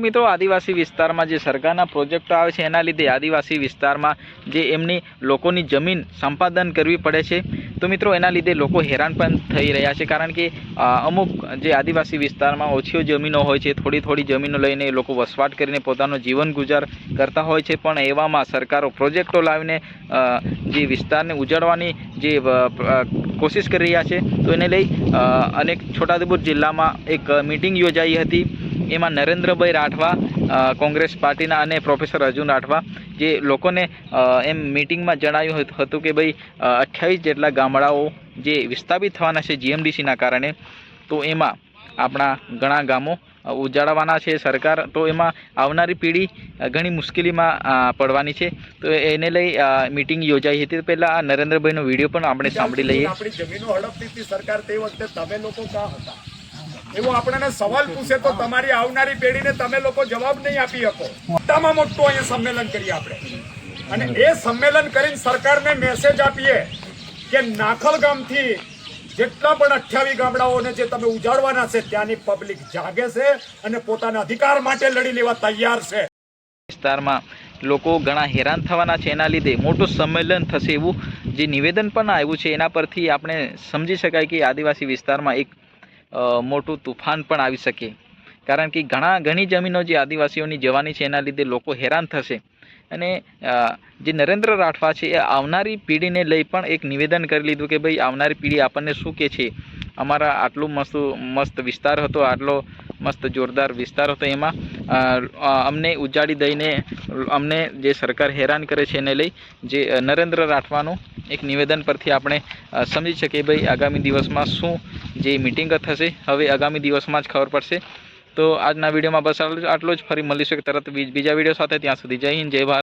મિત્રો, આદિવાસી વિસ્તારમાં જે સરકારના પ્રોજેક્ટો આવે છે, એના લીધે આદિવાસી વિસ્તારમાં જે એમની લોકોની જમીન સંપાદન કરવી પડે છે. તો મિત્રો, એના લીધે લોકો હેરાન પણ થઈ રહ્યા છે, કારણ કે અમુક જે આદિવાસી વિસ્તારમાં ઓછી જમીનો હોય છે, થોડી થોડી જમીનો લઈને લોકો વસવાટ કરીને પોતાનો જીવન ગુજાર કરતા હોય છે, પણ એવામાં સરકારો પ્રોજેક્ટો લાવીને જે વિસ્તારને ઉજાડવાની જે કોશિશ કરી રહ્યા છે. તો એને લઈ અનેક છોટાઉદેપુર જિલ્લામાં એક મિટિંગ યોજાઈ હતી. એમાં નરેન્દ્રભાઈ રાઠવા કોંગ્રેસ પાર્ટીના અને પ્રોફેસર અર્જુન રાઠવા, જે લોકોને એમ મિટિંગમાં જણાવ્યું હતું કે ભાઈ અઠ્યાવીસ જેટલા ગામડાઓ જે વિસ્થાપિત થવાના છે જીએમડીસીના કારણે, તો એમાં આપણા ઘણા ગામો ઉજાડવાના છે. સરકાર તો એમાં આવનારી પેઢી ઘણી મુશ્કેલીમાં પડવાની છે. તો એને લઈ મિટિંગ યોજાઈ હતી. પહેલાં આ નરેન્દ્રભાઈનો વીડિયો પણ આપણે સાંભળી લઈએ. આપણી જમીનો હડપતી સરકાર તે વખતે તમે લોકો ક્યાં હતા? એવો આપણને સવાલ પૂછે તો તમારી આવનારી પેઢીને તમે લોકો જવાબ નહીં આપી શકો. મોટામાં મોટું અહીંયા સંમેલન કરીએ આપણે. અને એ સંમેલન કરીને સરકારને મેસેજ આપીએ કે નાખલ ગામથી જેટલા પણ અઠ્યાવીસ ગામડાઓને જે તમે ઉજાડવાના છે, ત્યાંની પબ્લિક જાગે છે અને પોતાના અધિકાર માટે લડી લેવા તૈયાર છે. વિસ્તારમાં લોકો ઘણા હેરાન થવાના છે. એના લીધે મોટું સંમેલન થશે એવું જે નિવેદન પણ આવ્યું છે, એના પરથી આપણે સમજી શકાય કે આદિવાસી વિસ્તારમાં એક મોટું તુફાન પણ આવી શકે. કારણ કે ઘણા, ઘણી જમીનો જે આદિવાસીઓની જવાની છે, એના લીધે લોકો હેરાન થશે. અને જે નરેન્દ્ર રાઠવા છે, એ આવનારી પેઢીને લઈ પણ એક નિવેદન કરી લીધું કે ભાઈ, આવનારી પેઢી આપણને શું કે છે? અમારા આટલું મસ્ત મસ્ત વિસ્તાર હતો, આટલો મસ્ત જોરદાર વિસ્તાર હતો એમાં. અમને ઉજાડી દઈને, અમને જે સરકાર હેરાન કરે છે એને લઈ, જે નરેન્દ્ર રાઠવાનું એક નિવેદન પરથી આપણે સમજી શકીએ ભાઈ આગામી દિવસમાં શું જે મિટિંગ થશે. હવે આગામી દિવસમાં જ ખબર પડશે. તો આજના વિડીયોમાં બસ આટલું જ- ફરી મળીશું તરત બીજા વીડિયો સાથે. ત્યાં સુધી જય હિન્દ, જય ભારત.